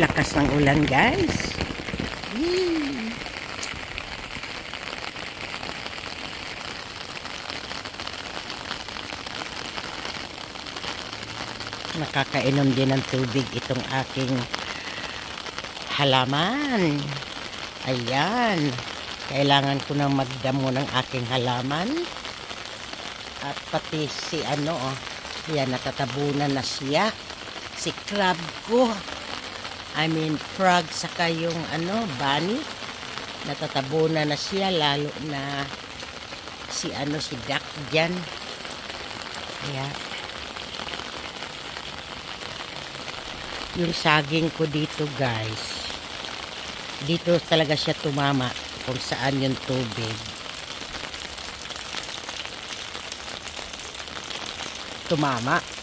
Lakas ng ulan guys. Nakakainom din ng tubig itong aking halaman. Ayan. Kailangan ko na magdamo ng aking halaman. At pati si ano, oh, yan, natatabunan na siya. Si crab ko. I mean, frog, saka yung ano, bunny. Natatabunan na siya, lalo na si ano, si duck dyan. Kaya, yung saging ko dito, guys. Dito talaga siya tumama kung saan yung tubig. Tumama.